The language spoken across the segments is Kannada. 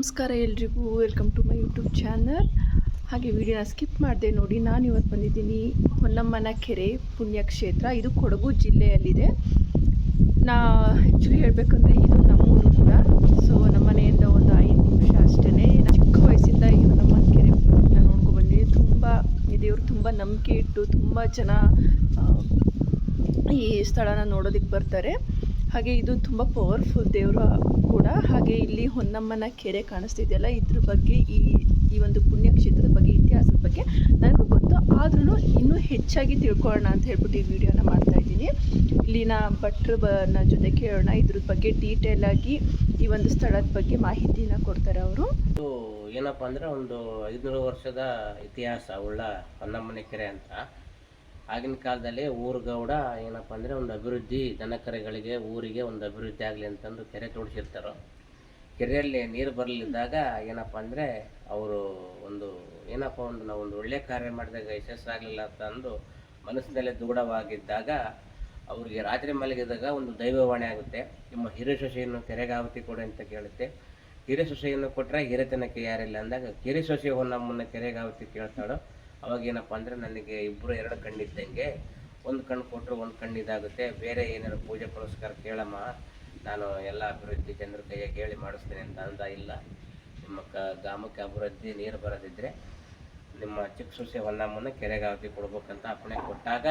ನಮಸ್ಕಾರ ಎಲ್ರಿಗೂ. Welcome to my YouTube channel ಹಾಗೆ ವಿಡಿಯೋನ ಸ್ಕಿಪ್ ಮಾಡಿದೆ ನೋಡಿ ನಾನು ಇವತ್ತು ಬಂದಿದ್ದೀನಿ ಹೊನ್ನಮ್ಮನ ಕೆರೆ ಪುಣ್ಯಕ್ಷೇತ್ರ ಇದು ಕೊಡಗು ಜಿಲ್ಲೆಯಲ್ಲಿದೆ. ನಾ ಆ್ಯಕ್ಚುಲಿ ಹೇಳಬೇಕಂದ್ರೆ ಇದು ನಮ್ಮೂರು ಕೂಡ. ಸೊ ನಮ್ಮ ಮನೆಯಿಂದ ಒಂದು ಐದು ನಿಮಿಷ ಅಷ್ಟೇ ಚಿಕ್ಕ ವಯಸ್ಸಿಂದ ಈ ಹೊನ್ನಮ್ಮನ ಕೆರೆ ನಾನು ನೋಡ್ಕೊಂಡು ಬಂದಿದ್ದೀನಿ. ತುಂಬ ದೇವರು ತುಂಬ ನಂಬಿಕೆ ಇಟ್ಟು, ತುಂಬ ಜನ ಈ ಸ್ಥಳನ ನೋಡೋದಕ್ಕೆ ಬರ್ತಾರೆ. ಹಾಗೆ ಇದು ತುಂಬ ಪವರ್ಫುಲ್ ದೇವರು ಕೂಡ. ಹಾಗೆ ಇಲ್ಲಿ ಹೊನ್ನಮ್ಮನ ಕೆರೆ ಕಾಣಿಸ್ತಿದೆಯಲ್ಲ, ಇದ್ರ ಬಗ್ಗೆ ಈ ಈ ಒಂದು ಪುಣ್ಯಕ್ಷೇತ್ರದ ಬಗ್ಗೆ, ಇತಿಹಾಸದ ಬಗ್ಗೆ ನನಗೂ ಗೊತ್ತು. ಆದ್ರೂ ಇನ್ನೂ ಹೆಚ್ಚಾಗಿ ತಿಳ್ಕೊಳ್ಳೋಣ ಅಂತ ಹೇಳ್ಬಿಟ್ಟು ಈ ವಿಡಿಯೋನ ಮಾಡ್ತಾ ಇದ್ದೀನಿ. ಇಲ್ಲಿನ ಭಟ್ರ ಜೊತೆ ಕೇಳೋಣ. ಇದ್ರ ಬಗ್ಗೆ ಡೀಟೇಲ್ ಆಗಿ ಈ ಒಂದು ಸ್ಥಳದ ಬಗ್ಗೆ ಮಾಹಿತಿನ ಕೊಡ್ತಾರೆ ಅವರು. ಏನಪ್ಪ ಅಂದ್ರೆ ಒಂದು ಐದುನೂರು ವರ್ಷದ ಇತಿಹಾಸ, ಉಳ್ಳ ಹೊನ್ನಮ್ಮನ ಕೆರೆ ಅಂತ. ಆಗಿನ ಕಾಲದಲ್ಲಿ ಊರುಗೌಡ ಏನಪ್ಪ ಅಂದರೆ ಒಂದು ಅಭಿವೃದ್ಧಿ ದನಕರೆಗಳಿಗೆ ಊರಿಗೆ ಒಂದು ಅಭಿವೃದ್ಧಿ ಆಗಲಿ ಅಂತಂದು ಕೆರೆ ತೋಡಿಸಿರ್ತಾರೋ. ಕೆರೆಯಲ್ಲಿ ನೀರು ಬರಲಿದ್ದಾಗ ಏನಪ್ಪ ಅಂದರೆ ಅವರು ಒಂದು ಏನಪ್ಪ ಒಂದು ನಾವು ಒಂದು ಒಳ್ಳೆಯ ಕಾರ್ಯ ಮಾಡಿದಾಗ ಯಶಸ್ಸಾಗಲಿಲ್ಲ ಅಂತ ಅಂದು ಮನಸ್ಸಿನಲ್ಲೇ ದೃಢವಾಗಿದ್ದಾಗ ಅವರಿಗೆ ರಾತ್ರಿ ಮಲಗಿದಾಗ ಒಂದು ದೈವವಾಣಿ ಆಗುತ್ತೆ. ನಿಮ್ಮ ಹಿರೇಶಶಿಯನ್ನು ಕೆರೆಗಾವತಿ ಕೊಡಿ ಅಂತ ಕೇಳುತ್ತೆ. ಹಿರೇ ಸೊಸೆಯನ್ನು ಕೊಟ್ಟರೆ ಹಿರೇತನಕ್ಕೆ ಯಾರಿಲ್ಲ ಅಂದಾಗ ಕಿರಿ ಸೊಸೆ ನಮ್ಮನ್ನ ಕೆರೆಗಾವತಿ ಕೇಳ್ತಾಳೋ. ಅವಾಗ ಏನಪ್ಪ ಅಂದರೆ ನನಗೆ ಇಬ್ಬರು ಎರಡು ಕಣ್ಣಿದ್ದಂಗೆ ಒಂದು ಕಣ್ಣು ಕೊಟ್ಟರು ಒಂದು ಕಣ್ಣು ಇದಾಗುತ್ತೆ. ಬೇರೆ ಏನಾದ್ರು ಪೂಜೆ ಪುರಸ್ಕಾರ ಕೇಳಮ್ಮ. ನಾನು ಎಲ್ಲ ಅಭಿವೃದ್ಧಿ ಜನರ ಕೈಯಾಗ ಹೇಳಿ ಮಾಡಿಸ್ತೀನಿ ಅಂತ ಅಂದ ಇಲ್ಲ. ನಿಮ್ಮ ಕ, ಗ್ರಾಮಕ್ಕೆ ಅಭಿವೃದ್ಧಿ ನೀರು ಬರದಿದ್ರೆ ನಿಮ್ಮ ಚಿಕ್ಕ ಸೊಸೆ ಹೊನ್ನಮ್ಮನ ಕೆರೆಗಾವತಿ ಕೊಡ್ಬೇಕಂತ ಅಪ್ಪಣೆ ಕೊಟ್ಟಾಗ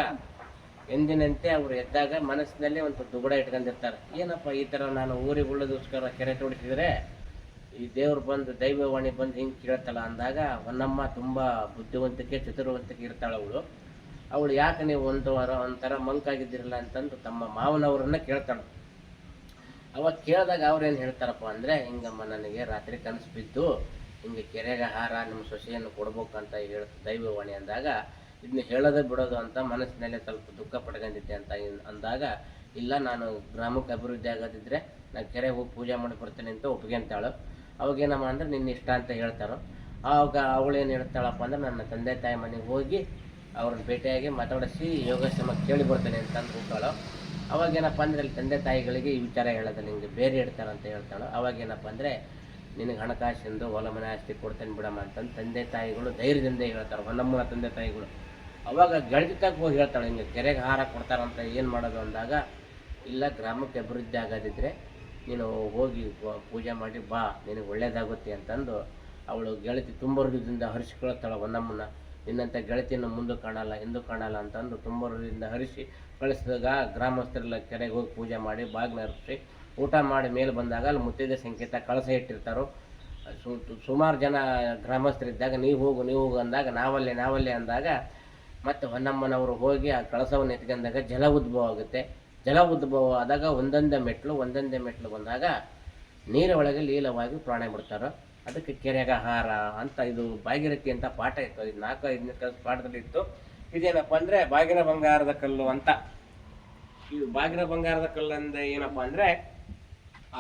ಎಂದಿನಂತೆ ಅವರು ಎದ್ದಾಗ ಮನಸ್ಸಿನಲ್ಲಿ ಒಂದು ದುಗುಡ ಇಟ್ಕೊಂಡಿರ್ತಾರೆ. ಏನಪ್ಪ ಈ ಥರ ನಾನು ಊರಿಗೆ ಉಳ್ಳೋದಕ್ಕೋಸ್ಕರ ಕೆರೆ ತೋಡಿಸಿದ್ರೆ ಈ ದೇವ್ರು ಬಂದು ದೈವವಾಣಿ ಬಂದು ಹಿಂಗೆ ಕೇಳ್ತಾಳ ಅಂದಾಗ ಹೊನ್ನಮ್ಮ ತುಂಬ ಬುದ್ಧಿವಂತಿಕೆ, ಚತುರವಂತಿಕೆ ಇರ್ತಾಳೆ ಅವಳು. ಅವಳು ಯಾಕೆ ನೀವು ಒಂದು ವಾರ ಒಂಥರ ಮಂಕಾಗಿದ್ದಿರಲ್ಲ ಅಂತಂದು ತಮ್ಮ ಮಾವನವರನ್ನ ಕೇಳ್ತಾಳೆ. ಅವಾಗ ಕೇಳಿದಾಗ ಅವ್ರೇನು ಹೇಳ್ತಾರಪ್ಪ ಅಂದರೆ, ಹಿಂಗಮ್ಮ, ನನಗೆ ರಾತ್ರಿ ಕನಸು ಬಿದ್ದು ಹಿಂಗೆ ಕೆರೆಗೆ ಹಾರ ನಿಮ್ಮ ಸೊಸೆಯನ್ನು ಅಂತ ಹೇಳ ದೈವವಾಣಿ ಅಂದಾಗ ಇದನ್ನ ಹೇಳೋದೇ ಬಿಡೋದು ಅಂತ ಮನಸ್ಸಿನಲ್ಲೇ ಸ್ವಲ್ಪ ದುಃಖ ಪಡ್ಕೊಂಡಿದ್ದೆ ಅಂತ ಅಂದಾಗ, ಇಲ್ಲ, ನಾನು ಗ್ರಾಮಕ್ಕೆ ಅಭಿವೃದ್ಧಿ ಆಗೋದಿದ್ರೆ ನಾನು ಕೆರೆಗೆ ಹೋಗಿ ಪೂಜೆ ಮಾಡಿ ಬರ್ತೇನೆ ಅಂತ ಒಪ್ಕೊಂತಾಳು ಅವಾಗೇನಮ್ಮ ಅಂದ್ರೆ ನಿನ್ನ ಇಷ್ಟ ಅಂತ ಹೇಳ್ತಾರೋ ಆವಾಗ ಅವಳೇನು ಹೇಳ್ತಾಳಪ್ಪ ಅಂದ್ರೆ ನನ್ನ ತಂದೆ ತಾಯಿ ಮನೆಗೆ ಹೋಗಿ ಅವ್ರನ್ನ ಭೇಟಿಯಾಗಿ ಮಾತಾಡಿಸಿ ಯೋಗಾಶ್ರಮ ಕೇಳಿ ಬರ್ತೇನೆ ಅಂತ ಅಂದು ಹೋಗ್ತಾಳೋ ಅವಾಗೇನಪ್ಪ ಅಂದ್ರೆ ಅಲ್ಲಿ ತಂದೆ ತಾಯಿಗಳಿಗೆ ಈ ವಿಚಾರ ಹೇಳೋದು, ನಿಂಗೆ ಬೇರೆ ಇಡ್ತಾರೆ ಅಂತ ಹೇಳ್ತಾಳೋ. ಅವಾಗೇನಪ್ಪ ಅಂದರೆ ನಿನಗೆ ಹಣಕಾಸಿಂದು ಹೊಲ ಮನೆ ಆಸ್ತಿ ಕೊಡ್ತೇನೆ ಬಿಡಮ್ಮ ಅಂತಂದು ತಂದೆ ತಾಯಿಗಳು ಧೈರ್ಯದಿಂದ ಹೇಳ್ತಾರೆ, ಹೊನ್ನಮ್ಮನ ತಂದೆ ತಾಯಿಗಳು. ಅವಾಗ ಗೆಳತಿತಕ್ಕೆ ಹೋಗಿ ಹೇಳ್ತಾಳೆ, ಹಿಂಗೆ ಕೆರೆಗೆ ಹಾರ ಕೊಡ್ತಾರಂತ ಏನು ಮಾಡೋದು ಅಂದಾಗ, ಇಲ್ಲ ಗ್ರಾಮಕ್ಕೆ ಅಭಿವೃದ್ಧಿ ಆಗೋದಿದ್ರೆ ನೀನು ಹೋಗಿ ಪೂಜೆ ಮಾಡಿ ಬಾ, ನಿನಗೆ ಒಳ್ಳೇದಾಗುತ್ತೆ ಅಂತಂದು ಅವಳು ಗೆಳತಿ ತುಂಬ ಹೃದಯದಿಂದ ಹರಿಸ್ಕೊಳ್ತಾಳೆ ಹೊನ್ನಮ್ಮನ ನಿನ್ನಂಥ ಗೆಳತಿಯನ್ನು ಮುಂದೆ ಕಾಣಲ್ಲ ಎಂದು ಕಾಣಲ್ಲ ಅಂತಂದು ತುಂಬ ಹೃದಯದಿಂದ ಹರಿಸಿ ಕಳಿಸಿದಾಗ ಗ್ರಾಮಸ್ಥರೆಲ್ಲ ಕೆರೆಗೆ ಹೋಗಿ ಪೂಜೆ ಮಾಡಿ ಬಾಗಿನ ಹರಿಸಿ ಊಟ ಮಾಡಿ ಮೇಲೆ ಬಂದಾಗ ಅಲ್ಲಿ ಮುತ್ತೈದೆ ಸಂಕೇತ ಕಳಸ ಇಟ್ಟಿರ್ತಾರೋ. ಸುಮಾರು ಜನ ಗ್ರಾಮಸ್ಥರಿದ್ದಾಗ ನೀವು ಹೋಗು ನೀವು ಹೋಗು ಅಂದಾಗ ನಾವಲ್ಲೇ ನಾವಲ್ಲೇ ಅಂದಾಗ ಮತ್ತು ಹೊನ್ನಮ್ಮನವರು ಹೋಗಿ ಆ ಕಳಸವನ್ನು ಎತ್ಕೊಂಡಾಗ ಜಲ ಉದ್ಭವ ಆಗುತ್ತೆ. ಜಲ ಉದ್ಭವ ಆದಾಗ ಒಂದೊಂದೇ ಮೆಟ್ಲು ಒಂದೊಂದೇ ಮೆಟ್ಲು ಬಂದಾಗ ನೀರ ಒಳಗೆ ಲೀಲವಾಗಿ ಪ್ರಾಣ ಬಿಡ್ತಾರೆ. ಅದಕ್ಕೆ ಕೆರೆಗ ಹಾರ ಅಂತ ಇದು ಭಾಗೀರಥಿ ಅಂತ ಪಾಠ ಇತ್ತು. ಇದು ನಾಲ್ಕು, ಐದನೇ ಕ್ಲಾಸ್ ಪಾಠದಲ್ಲಿ ಇತ್ತು. ಇದೇನಪ್ಪ ಅಂದರೆ ಬಾಗಿನ ಬಂಗಾರದ ಕಲ್ಲು ಅಂತ. ಇದು ಬಾಗಿನ ಬಂಗಾರದ ಕಲ್ಲು ಏನಪ್ಪ ಅಂದರೆ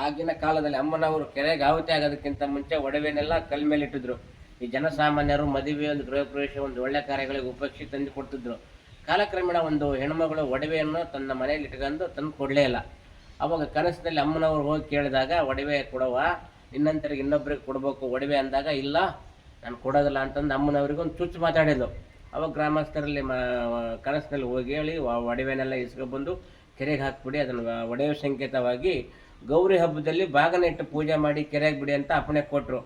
ಆಗಿನ ಕಾಲದಲ್ಲಿ ಅಮ್ಮನವರು ಕೆರೆಗೆ ಆಹುತಿ ಆಗೋದಕ್ಕಿಂತ ಮುಂಚೆ ಒಡವೆನೆಲ್ಲ ಕಲ್ ಮೇಲೆ ಇಟ್ಟಿದ್ರು. ಈ ಜನಸಾಮಾನ್ಯರು ಮದುವೆ ಒಂದು ಗೃಹ ಪ್ರವೇಶ, ಒಂದು ಒಳ್ಳೆ ಕಾರ್ಯಗಳಿಗೆ ಉಪೇಕ್ಷೆ ತಂದು ಕೊಡ್ತಿದ್ರು. ಕಾಲಕ್ರಮೇಣ ಒಂದು ಹೆಣ್ಮಗಳು ಒಡವೆಯನ್ನು ತನ್ನ ಮನೆಯಲ್ಲಿ ಇಟ್ಕೊಂಡು ತಂದು ಕೊಡಲೇ ಇಲ್ಲ. ಅವಾಗ ಕನಸಿನಲ್ಲಿ ಅಮ್ಮನವ್ರು ಹೋಗಿ ಕೇಳಿದಾಗ, ಒಡವೆ ಕೊಡವ, ನಿನ್ನಂತರಿಗೆ ಇನ್ನೊಬ್ರಿಗೆ ಕೊಡಬೇಕು, ಒಡವೆ ಅಂದಾಗ, ಇಲ್ಲ, ನಾನು ಕೊಡೋದಿಲ್ಲ ಅಂತಂದು ಅಮ್ಮನವ್ರಿಗೆ ಒಂದು ಚುಚ್ಚು ಮಾತಾಡಿದ್ಲು. ಅವಾಗ ಗ್ರಾಮಸ್ಥರಲ್ಲಿ ಮ, ಕನಸಿನಲ್ಲಿ ಹೋಗಿ ಹೇಳಿ ಒಡವೆನೆಲ್ಲ ಇಸ್ಕೊಬಂದು ಕೆರೆಗೆ ಹಾಕ್ಬಿಡಿ, ಅದನ್ನು ಒಡವೆ ಸಂಕೇತವಾಗಿ ಗೌರಿ ಹಬ್ಬದಲ್ಲಿ ಬಾಗನ ಇಟ್ಟು ಪೂಜೆ ಮಾಡಿ ಕೆರೆಗೆ ಬಿಡಿ ಅಂತ ಅಪ್ಪಣೆ ಕೊಟ್ಟರು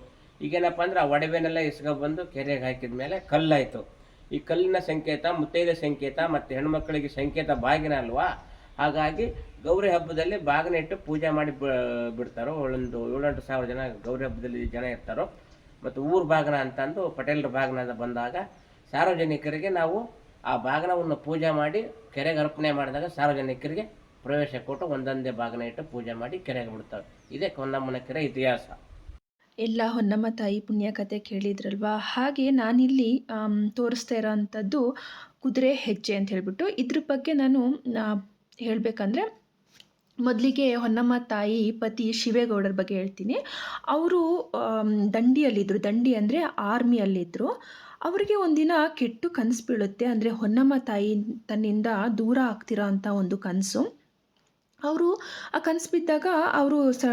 ಈಗೇನಪ್ಪ ಅಂದ್ರೆ ಆ ಒಡವೆನೆಲ್ಲ ಇಸ್ಕೊಬಂದು ಕೆರೆಗೆ ಹಾಕಿದ ಮೇಲೆ ಕಲ್ಲಾಯಿತು. ಈ ಕಲ್ಲಿನ ಸಂಕೇತ, ಮುತ್ತೈದ ಸಂಕೇತ ಮತ್ತು ಹೆಣ್ಮಕ್ಕಳಿಗೆ ಸಂಕೇತ ಬಾಗಿನ ಅಲ್ವಾ? ಹಾಗಾಗಿ ಗೌರಿ ಹಬ್ಬದಲ್ಲಿ ಬಾಗಿನ ಇಟ್ಟು ಪೂಜೆ ಮಾಡಿ ಬಿಡ್ತಾರೋ? ಒಂದು ಏಳೆಂಟು ಸಾವಿರ ಜನ ಗೌರಿ ಹಬ್ಬದಲ್ಲಿ ಜನ ಇರ್ತಾರೋ? ಮತ್ತು ಊರು ಬಾಗಿನ ಅಂತಂದು ಪಟೇಲರ ಬಾಗಿನ ಬಂದಾಗ ಸಾರ್ವಜನಿಕರಿಗೆ ನಾವು ಆ ಬಾಗಿನವನ್ನು ಪೂಜೆ ಮಾಡಿ ಕೆರೆಗೆ ಅರ್ಪಣೆ ಮಾಡಿದಾಗ ಸಾರ್ವಜನಿಕರಿಗೆ ಪ್ರವೇಶ ಕೊಟ್ಟು ಒಂದೊಂದೇ ಬಾಗಿನ ಇಟ್ಟು ಪೂಜೆ ಮಾಡಿ ಕೆರೆಗೆ ಬಿಡ್ತಾರೆ. ಇದೇ ಕೊಂದಮ್ಮನ ಕೆರೆ ಇತಿಹಾಸ. ಎಲ್ಲ ಹೊನ್ನಮ್ಮ ತಾಯಿ ಪುಣ್ಯಕಥೆ ಕೇಳಿದ್ರಲ್ವಾ? ಹಾಗೆ ನಾನಿಲ್ಲಿ ತೋರಿಸ್ತಾ ಇರೋವಂಥದ್ದು ಕುದುರೆ ಹೆಜ್ಜೆ ಅಂತ ಹೇಳ್ಬಿಟ್ಟು ಇದ್ರ ಬಗ್ಗೆ ನಾನು ಹೇಳಬೇಕಂದ್ರೆ ಮೊದಲಿಗೆ ಹೊನ್ನಮ್ಮ ತಾಯಿ ಪತಿ ಶಿವೇಗೌಡರ ಬಗ್ಗೆ ಹೇಳ್ತೀನಿ. ಅವರು ದಂಡಿಯಲ್ಲಿದ್ದರು ದಂಡಿ ಅಂದರೆ ಆರ್ಮಿಯಲ್ಲಿದ್ದರು ಅವರಿಗೆ ಒಂದಿನ ಕೆಟ್ಟು ಕನಸು ಬೀಳುತ್ತೆ. ಅಂದರೆ ಹೊನ್ನಮ್ಮ ತಾಯಿ ತನ್ನಿಂದ ದೂರ ಆಗ್ತಿರೋ ಅಂಥ ಒಂದು ಕನಸು. ಅವರು ಆ ಕನಸು ಬಿದ್ದಾಗ ಅವರು ಸ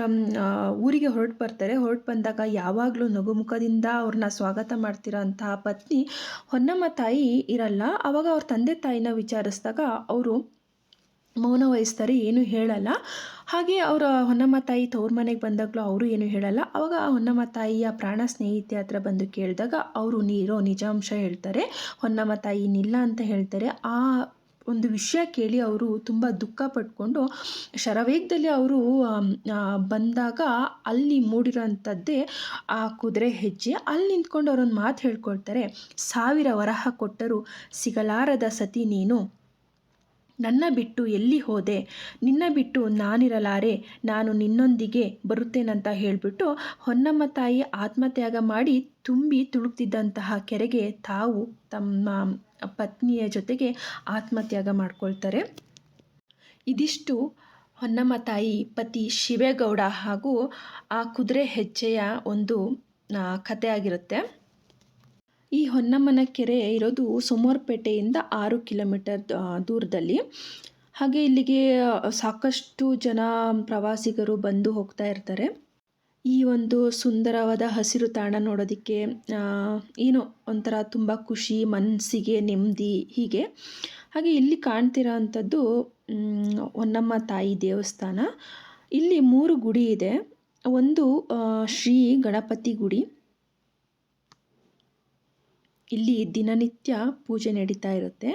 ಊರಿಗೆ ಹೊರಟು ಬರ್ತಾರೆ. ಹೊರಟು ಬಂದಾಗ ಯಾವಾಗಲೂ ನಗುಮುಖದಿಂದ ಅವ್ರನ್ನ ಸ್ವಾಗತ ಮಾಡ್ತಿರೋ ಅಂತಹ ಪತ್ನಿ ಹೊನ್ನಮ್ಮ ತಾಯಿ ಇರಲ್ಲ. ಆವಾಗ ಅವ್ರ ತಂದೆ ತಾಯಿನ ವಿಚಾರಿಸಿದಾಗ ಅವರು ಮೌನ ವಹಿಸ್ತಾರೆ, ಏನೂ ಹೇಳಲ್ಲ. ಹಾಗೆ ಅವರ ಹೊನ್ನಮ್ಮ ತಾಯಿ ತವ್ರ ಮನೆಗೆ ಬಂದಾಗಲೂ ಅವರು ಏನು ಹೇಳಲ್ಲ. ಅವಾಗ ಆ ಹೊನ್ನಮ್ಮ ತಾಯಿಯ ಪ್ರಾಣ ಸ್ನೇಹಿತೆ ಹತ್ರ ಬಂದು ಕೇಳಿದಾಗ ಅವರು ನೀರೋ ನಿಜಾಂಶ ಹೇಳ್ತಾರೆ. ಹೊನ್ನಮ್ಮ ತಾಯಿ ನಿಲ್ಲ ಅಂತ ಹೇಳ್ತಾರೆ. ಆ ಒಂದು ವಿಷಯ ಕೇಳಿ ಅವರು ತುಂಬ ದುಃಖ ಪಟ್ಕೊಂಡು ಶರವೇಗದಲ್ಲಿ ಅವರು ಬಂದಾಗ ಅಲ್ಲಿ ಮೂಡಿರೋಂಥದ್ದೇ ಆ ಕುದುರೆ ಹೆಜ್ಜೆ. ಅಲ್ಲಿ ನಿಂತ್ಕೊಂಡು ಅವರೊಂದು ಮಾತು ಹೇಳ್ಕೊಳ್ತಾರೆ, ಸಾವಿರ ವರಹ ಕೊಟ್ಟರು ಸಿಗಲಾರದ ಸತಿ ನೀನು ನನ್ನ ಬಿಟ್ಟು ಎಲ್ಲಿ ಹೋದೆ? ನಿನ್ನ ಬಿಟ್ಟು ನಾನಿರಲಾರೆ, ನಾನು ನಿನ್ನೊಂದಿಗೆ ಬರುತ್ತೇನಂತ ಹೇಳಿಬಿಟ್ಟು ಹೊನ್ನಮ್ಮ ತಾಯಿ ಆತ್ಮತ್ಯಾಗ ಮಾಡಿ ತುಂಬಿ ತುಳುಕ್ತಿದ್ದಂತಹ ಕೆರೆಗೆ ತಾವು ತಮ್ಮ ಪತ್ನಿಯ ಜೊತೆಗೆ ಆತ್ಮತ್ಯಾಗ ಮಾಡ್ಕೊಳ್ತಾರೆ. ಇದಿಷ್ಟು ಹೊನ್ನಮ್ಮ ತಾಯಿ ಪತಿ ಶಿವೇಗೌಡ ಹಾಗೂ ಆ ಕುದುರೆ ಹೆಜ್ಜೆಯ ಒಂದು ಕಥೆ ಆಗಿರುತ್ತೆ ಈ ಹೊನ್ನಮ್ಮನ ಕೆರೆ ಇರೋದು ಸೋಮವಾರಪೇಟೆಯಿಂದ ಆರು ಕಿಲೋಮೀಟರ್ ದೂರದಲ್ಲಿ. ಹಾಗೆ ಇಲ್ಲಿಗೆ ಸಾಕಷ್ಟು ಜನ ಪ್ರವಾಸಿಗರು ಬಂದು ಹೋಗ್ತಾ ಇರ್ತಾರೆ. ಈ ಒಂದು ಸುಂದರವಾದ ಹಸಿರು ತಾಣ ನೋಡೋದಕ್ಕೆ ಏನೋ ಒಂಥರ ತುಂಬ ಖುಷಿ ಮನಸ್ಸಿಗೆ ನೆಮ್ಮದಿ ಹೀಗೆ. ಹಾಗೆ ಇಲ್ಲಿ ಕಾಣ್ತಿರೋ ಅಂಥದ್ದು ಹೊನ್ನಮ್ಮ ತಾಯಿ ದೇವಸ್ಥಾನ. ಇಲ್ಲಿ ಮೂರು ಗುಡಿ ಇದೆ. ಒಂದು ಶ್ರೀ ಗಣಪತಿ ಗುಡಿ ಇಲ್ಲಿ ದಿನನಿತ್ಯ ಪೂಜೆ ನಡೀತಾ ಇರುತ್ತೆ.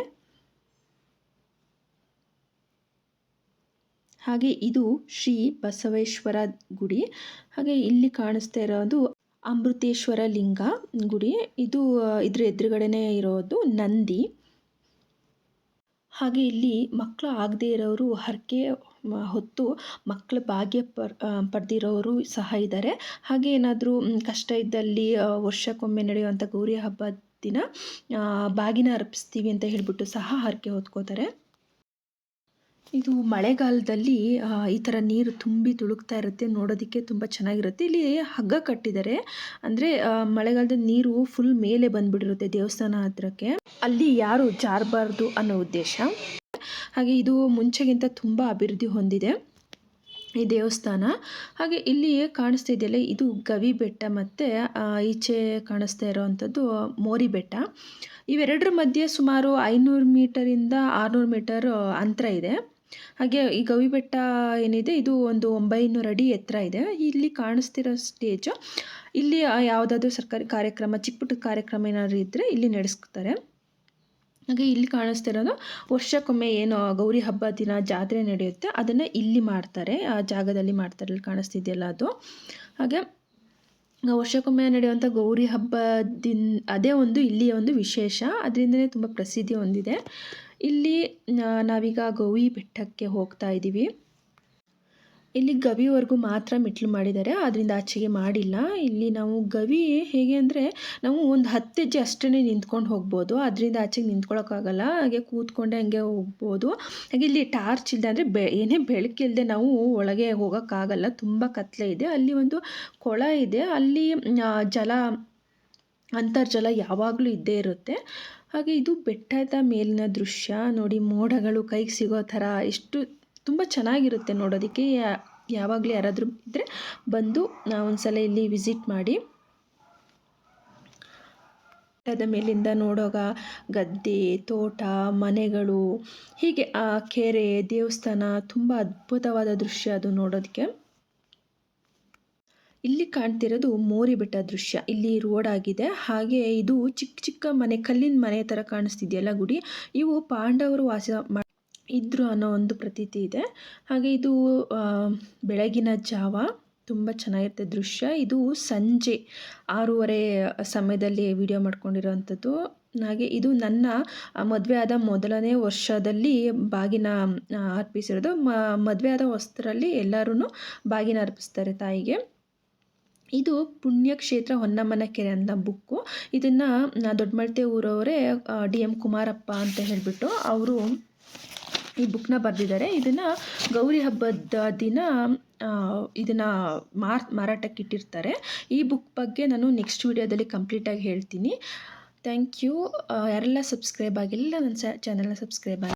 ಹಾಗೆ ಇದು ಶ್ರೀ ಬಸವೇಶ್ವರ ಗುಡಿ. ಹಾಗೆ ಇಲ್ಲಿ ಕಾಣಿಸ್ತಾ ಇರೋದು ಅಮೃತೇಶ್ವರ ಲಿಂಗ ಗುಡಿ. ಇದು ಇದ್ರ ಎದುರುಗಡೆನೇ ಇರೋದು ನಂದಿ. ಹಾಗೆ ಇಲ್ಲಿ ಮಕ್ಕಳು ಆಗದೇ ಇರೋರು ಹರಕೆ ಹೊತ್ತು ಮಕ್ಕಳ ಭಾಗ್ಯ ಪರ್ ಪಡೆದಿರೋರು ಸಹ ಇದ್ದಾರೆ ಹಾಗೆ ಏನಾದರೂ ಕಷ್ಟ ಇದ್ದಲ್ಲಿ ವರ್ಷಕ್ಕೊಮ್ಮೆ ನಡೆಯುವಂಥ ಗೌರಿ ಹಬ್ಬದ ದಿನ ಬಾಗಿನ ಅರ್ಪಿಸ್ತೀವಿ ಅಂತ ಹೇಳಿಬಿಟ್ಟು ಸಹ ಹರಕೆ ಹೊತ್ಕೋತಾರೆ. ಇದು ಮಳೆಗಾಲದಲ್ಲಿ ಈ ಥರ ನೀರು ತುಂಬಿ ತುಳುಕ್ತಾ ಇರುತ್ತೆ, ನೋಡೋದಕ್ಕೆ ತುಂಬ ಚೆನ್ನಾಗಿರುತ್ತೆ. ಇಲ್ಲಿ ಹಗ್ಗ ಕಟ್ಟಿದ್ದಾರೆ. ಅಂದರೆ ಮಳೆಗಾಲದ ನೀರು ಫುಲ್ ಮೇಲೆ ಬಂದ್ಬಿಟ್ಟಿರುತ್ತೆ ದೇವಸ್ಥಾನ ಹತ್ರಕ್ಕೆ. ಅಲ್ಲಿ ಯಾರು ಜಾರಬಾರ್ದು ಅನ್ನೋ ಉದ್ದೇಶ. ಹಾಗೆ ಇದು ಮುಂಚೆಗಿಂತ ತುಂಬ ಅಭಿವೃದ್ಧಿ ಹೊಂದಿದೆ. ಈ ದೇವಸ್ಥಾನ. ಹಾಗೆ ಇಲ್ಲಿ ಕಾಣಿಸ್ತಾ ಇದೆಯಲ್ಲ, ಇದು ಗವಿ ಬೆಟ್ಟ ಮತ್ತು ಈಚೆ ಕಾಣಿಸ್ತಾ ಇರೋವಂಥದ್ದು ಮೋರಿ ಬೆಟ್ಟ. ಇವೆರಡರ ಮಧ್ಯೆ ಸುಮಾರು ಐನೂರು ಮೀಟರಿಂದ ಆರುನೂರು ಮೀಟರ್ ಅಂತರ ಇದೆ. ಹಾಗೆ ಈ ಗವಿ ಬೆಟ್ಟ ಏನಿದೆ, ಇದು ಒಂದು ಒಂಬೈನೂರು ಅಡಿ ಎತ್ತರ ಇದೆ. ಇಲ್ಲಿ ಕಾಣಿಸ್ತಿರೋ ಸ್ಟೇಜು. ಇಲ್ಲಿ ಯಾವುದಾದ್ರೂ ಸರ್ಕಾರಿ ಕಾರ್ಯಕ್ರಮ, ಚಿಕ್ಕ ಪುಟ್ಟ ಕಾರ್ಯಕ್ರಮ ಏನಾದರೂ ಇದ್ದರೆ ಇಲ್ಲಿ ನಡೆಸ್ತಾರೆ. ಹಾಗೆ ಇಲ್ಲಿ ಕಾಣಿಸ್ತಾ ಇರೋದು ವರ್ಷಕ್ಕೊಮ್ಮೆ ಏನು ಗೌರಿ ಹಬ್ಬ ದಿನ ಜಾತ್ರೆ ನಡೆಯುತ್ತೆ, ಅದನ್ನು ಇಲ್ಲಿ ಮಾಡ್ತಾರೆ. ಆ ಜಾಗದಲ್ಲಿ ಮಾಡ್ತಾರೆ, ಇಲ್ಲಿ ಕಾಣಿಸ್ತಿದೆಯಲ್ಲ ಅದು. ಹಾಗೆ ವರ್ಷಕ್ಕೊಮ್ಮೆ ನಡೆಯುವಂಥ ಗೌರಿ ಹಬ್ಬದಿನ ಅದೇ ಒಂದು ಇಲ್ಲಿಯ ಒಂದು ವಿಶೇಷ. ಅದರಿಂದನೇ ತುಂಬ ಪ್ರಸಿದ್ಧಿ ಹೊಂದಿದೆ. ಇಲ್ಲಿ ನಾವೀಗ ಗೌರಿ ಬೆಟ್ಟಕ್ಕೆ ಹೋಗ್ತಾ ಇದ್ದೀವಿ ಇಲ್ಲಿ ಗವಿವರೆಗೂ ಮಾತ್ರ ಮೆಟ್ಲು ಮಾಡಿದ್ದಾರೆ ಅದರಿಂದ ಆಚೆಗೆ ಮಾಡಿಲ್ಲ. ಇಲ್ಲಿ ನಾವು ಗವಿ ಹೇಗೆ ಅಂದರೆ ನಾವು ಒಂದು ಹತ್ತು ಹೆಜ್ಜೆ ಅಷ್ಟೇ ನಿಂತ್ಕೊಂಡು ಹೋಗ್ಬೋದು ಅದರಿಂದ ಆಚೆಗೆ ನಿಂತ್ಕೊಳ್ಳೋಕ್ಕಾಗಲ್ಲ ಹಾಗೆ ಕೂತ್ಕೊಂಡೆ ಹಂಗೆ ಹೋಗ್ಬೋದು. ಹಾಗೆ ಇಲ್ಲಿ ಟಾರ್ಚ್ ಇಲ್ಲದೆ ಅಂದರೆ ಬೆ, ಏನೇ ಬೆಳಕಿಲ್ಲದೆ ನಾವು ಒಳಗೆ ಹೋಗೋಕ್ಕಾಗಲ್ಲ. ತುಂಬ ಕತ್ತಲೆ ಇದೆ. ಅಲ್ಲಿ ಒಂದು ಕೊಳ ಇದೆ. ಅಲ್ಲಿ ಜಲ, ಅಂತರ್ಜಲ ಯಾವಾಗಲೂ ಇದ್ದೇ ಇರುತ್ತೆ. ಹಾಗೆ ಇದು ಬೆಟ್ಟದ ಮೇಲಿನ ದೃಶ್ಯ. ನೋಡಿ, ಮೋಡಗಳು ಕೈಗೆ ಸಿಗೋ ಥರ ಎಷ್ಟು ತುಂಬ ಚೆನ್ನಾಗಿರುತ್ತೆ ನೋಡೋದಕ್ಕೆ. ಯಾವಾಗಲೂ ಯಾರಾದರೂ ಇದ್ದರೆ ಬಂದು ಒಂದ್ಸಲ ಇಲ್ಲಿ ವಿಸಿಟ್ ಮಾಡಿ. ಬೆಟ್ಟದ ಮೇಲಿಂದ ನೋಡೋಗ ಗದ್ದೆ, ತೋಟ, ಮನೆಗಳು, ಹೀಗೆ ಆ ಕೆರೆ, ದೇವಸ್ಥಾನ ತುಂಬ ಅದ್ಭುತವಾದ ದೃಶ್ಯ ಅದು ನೋಡೋದಕ್ಕೆ. ಇಲ್ಲಿ ಕಾಣ್ತಿರೋದು ಮೋರಿ ಬೆಟ್ಟ ದೃಶ್ಯ. ಇಲ್ಲಿ ರೋಡ್ ಆಗಿದೆ. ಹಾಗೆ ಇದು ಚಿಕ್ಕ ಚಿಕ್ಕ ಮನೆ, ಕಲ್ಲಿನ ಮನೆ ಥರ ಕಾಣಿಸ್ತಿದೆಯಲ್ಲ ಗುಡಿ. ಇವು ಪಾಂಡವರು ವಾಸ ಇದ್ರು ಅನ್ನೋ ಒಂದು ಪ್ರತೀತಿ ಇದೆ. ಹಾಗೆ ಇದು ಬೆಳಗಿನ ಜಾವ ತುಂಬ ಚೆನ್ನಾಗಿರುತ್ತೆ ದೃಶ್ಯ. ಇದು ಸಂಜೆ ಆರೂವರೆ ಸಮಯದಲ್ಲಿ ವಿಡಿಯೋ ಮಾಡ್ಕೊಂಡಿರೋವಂಥದ್ದು. ಹಾಗೆ ಇದು ನನ್ನ ಮದುವೆ ಆದ ಮೊದಲನೇ ವರ್ಷದಲ್ಲಿ ಬಾಗಿನ ಅರ್ಪಿಸಿರೋದು. ಮದುವೆ ಆದ ಹೊಸರಲ್ಲಿ ಎಲ್ಲರೂ ಬಾಗಿನ ಅರ್ಪಿಸ್ತಾರೆ ತಾಯಿಗೆ. ಇದು ಪುಣ್ಯಕ್ಷೇತ್ರ ಹೊನ್ನಮ್ಮನ ಕೆರೆ ಅಂತ ಬುಕ್ಕು. ಇದನ್ನು ದೊಡ್ಡಮಳ್ತೆ ಊರವರೇ ಡಿ ಎಂ ಕುಮಾರಪ್ಪ ಅಂತ ಹೇಳಿಬಿಟ್ಟು ಅವರು ಈ ಬುಕ್ನ ಬರೆದಿದ್ದಾರೆ ಇದನ್ನು ಗೌರಿ ಹಬ್ಬದ ದಿನ ಇದನ್ನ ಮಾರ್ ಮಾರಾಟಕ್ಕೆ ಇಟ್ಟಿರ್ತಾರೆ ಈ ಬುಕ್ ಬಗ್ಗೆ ನಾನು ನೆಕ್ಸ್ಟ್ ವೀಡಿಯೋದಲ್ಲಿ ಕಂಪ್ಲೀಟಾಗಿ ಹೇಳ್ತೀನಿ. ಥ್ಯಾಂಕ್ ಯು ಯಾರೆಲ್ಲ ಸಬ್ಸ್ಕ್ರೈಬ್ ಆಗಿಲ್ಲ, ನನ್ನ ಚಾನಲ್ನ ಸಬ್ಸ್ಕ್ರೈಬ್ ಆಗಿ